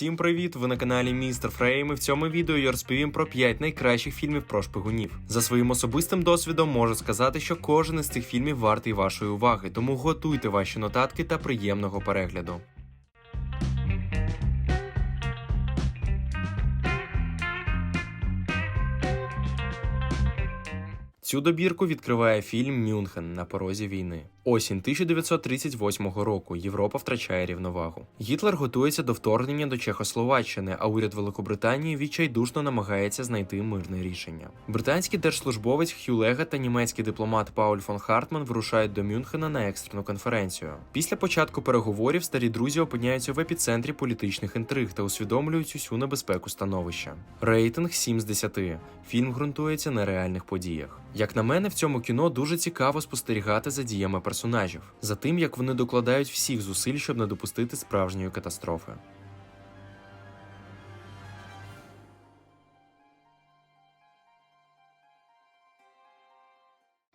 Всім привіт! Ви на каналі Містер Фрейм і в цьому відео я розповім про 5 найкращих фільмів про шпигунів. За своїм особистим досвідом можу сказати, що кожен із цих фільмів вартий вашої уваги, тому готуйте ваші нотатки та приємного перегляду. Цю добірку відкриває фільм Мюнхен на порозі війни. Осінь 1938 року Європа втрачає рівновагу. Гітлер готується до вторгнення до Чехословаччини, а уряд Великобританії відчайдушно намагається знайти мирне рішення. Британський держслужбовець Хью Лега та німецький дипломат Пауль фон Хартман вирушають до Мюнхена на екстрену конференцію. Після початку переговорів старі друзі опиняються в епіцентрі політичних інтриг та усвідомлюють усю небезпеку становища. Рейтинг 7 з 10. Фільм ґрунтується на реальних подіях. Як на мене, в цьому кіно дуже цікаво спостерігати за діями персонажів, за тим, як вони докладають всіх зусиль, щоб не допустити справжньої катастрофи.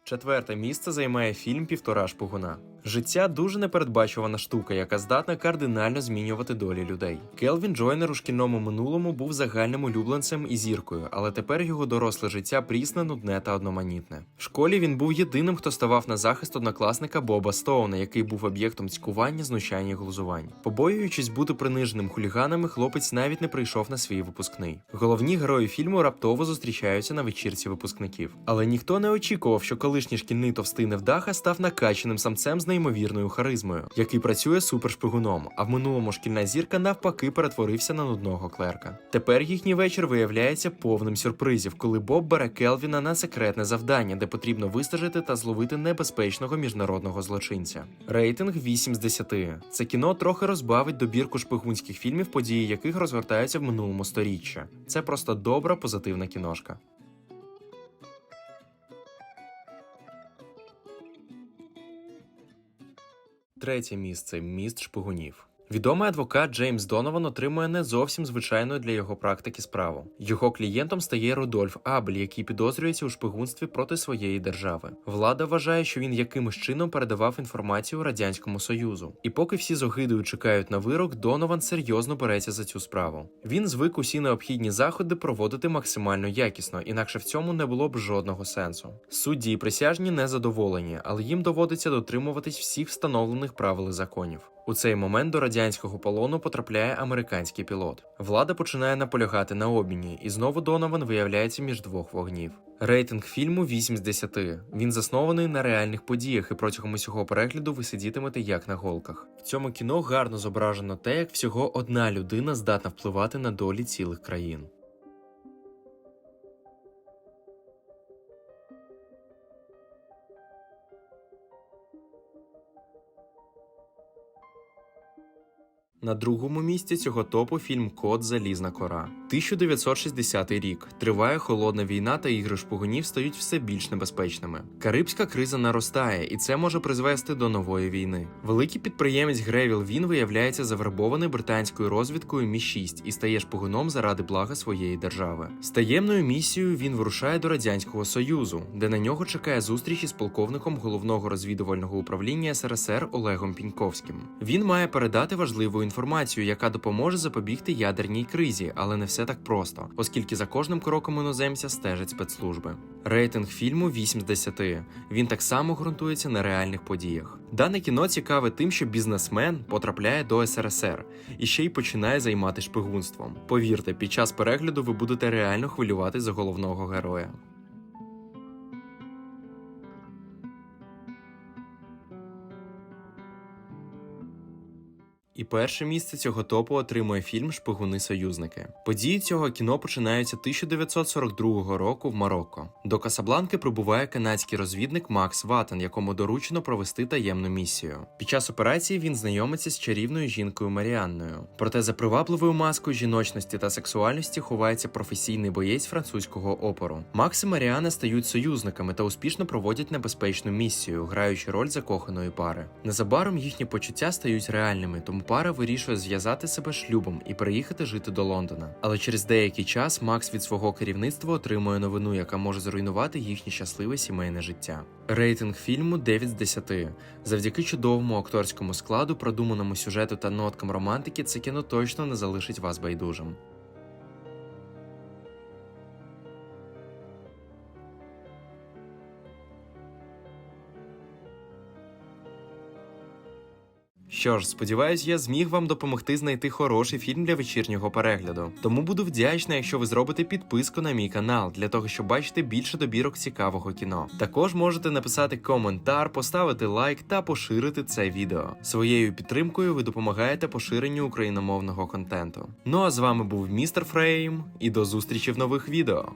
Четверте місце займає фільм Півтора шпигуна. Життя дуже непередбачувана штука, яка здатна кардинально змінювати долі людей. Келвін Джойнер у шкільному минулому був загальним улюбленцем і зіркою, але тепер його доросле життя прісне, нудне та одноманітне. В школі він був єдиним, хто ставав на захист однокласника Боба Стоуна, який був об'єктом цькування, знущання і глузувань. Побоюючись бути приниженим хуліганами, хлопець навіть не прийшов на свій випускний. Головні герої фільму раптово зустрічаються на вечірці випускників. Але ніхто не очікував, що колишній шкільний товстий невдаха став накаченим самцем з неймовірною харизмою, який працює супершпигуном. А в минулому шкільна зірка навпаки перетворився на нудного клерка. Тепер їхній вечір виявляється повним сюрпризів, коли Боб бере Келвіна на секретне завдання, де потрібно вистежити та зловити небезпечного міжнародного злочинця. Рейтинг 8 з 10. Це кіно трохи розбавить добірку шпигунських фільмів, події яких розгортаються в минулому сторіччя. Це просто добра позитивна кіношка. Третє місце міст шпигунів. Відомий адвокат Джеймс Донован отримує не зовсім звичайну для його практики справу. Його клієнтом стає Рудольф Абель, який підозрюється у шпигунстві проти своєї держави. Влада вважає, що він якимось чином передавав інформацію радянському союзу. І поки всі з огидою чекають на вирок, Донован серйозно береться за цю справу. Він звик усі необхідні заходи проводити максимально якісно, інакше в цьому не було б жодного сенсу. Судді і присяжні не задоволені, але їм доводиться дотримуватись всіх встановлених правил і законів. У цей момент до радянського полону потрапляє американський пілот. Влада починає наполягати на обміні, і знову Донован виявляється між двох вогнів. Рейтинг фільму 8 з 10. Він заснований на реальних подіях, і протягом усього перегляду ви сидітимете як на голках. В цьому кіно гарно зображено те, як всього одна людина здатна впливати на долі цілих країн. На другому місці цього топу фільм Код Залізна кора. 1960 рік. Триває холодна війна, та ігри шпигунів стають все більш небезпечними. Карибська криза наростає, і це може призвести до нової війни. Великий підприємець Гревіл він виявляється завербований британською розвідкою Мі 6 і стає шпигуном заради блага своєї держави. З таємною місією він вирушає до радянського союзу, де на нього чекає зустріч із полковником головного розвідувального управління СРСР Олегом Піньковським. Він має передати важливу інформацію, яка допоможе запобігти ядерній кризі, але не все так просто, оскільки за кожним кроком іноземця стежать спецслужби. Рейтинг фільму 8 з 10. Він так само ґрунтується на реальних подіях. Дане кіно цікаве тим, що бізнесмен потрапляє до СРСР і ще й починає займати шпигунством. Повірте, під час перегляду ви будете реально хвилювати за головного героя. І перше місце цього топу отримує фільм Шпигуни-союзники. Події цього кіно починаються 1942 року в Марокко. До Касабланки прибуває канадський розвідник Макс Ватен, якому доручено провести таємну місію. Під час операції він знайомиться з чарівною жінкою Маріанною. Проте за привабливою маскою жіночності та сексуальності ховається професійний боєць французького опору. Макс і Маріана стають союзниками та успішно проводять небезпечну місію, граючи роль закоханої пари. Незабаром їхні почуття стають реальними, тому пара вирішує зв'язати себе шлюбом і переїхати жити до Лондона. Але через деякий час Макс від свого керівництва отримує новину, яка може зруйнувати їхнє щасливе сімейне життя. Рейтинг фільму 9 з 10. Завдяки чудовому акторському складу, продуманому сюжету та ноткам романтики, це кіно точно не залишить вас байдужим. Що ж, сподіваюсь, я зміг вам допомогти знайти хороший фільм для вечірнього перегляду. Тому буду вдячна, якщо ви зробите підписку на мій канал для того, щоб бачити більше добірок цікавого кіно. Також можете написати коментар, поставити лайк та поширити це відео. Своєю підтримкою ви допомагаєте поширенню україномовного контенту. Ну а з вами був містер Фрейм, і до зустрічі в нових відео.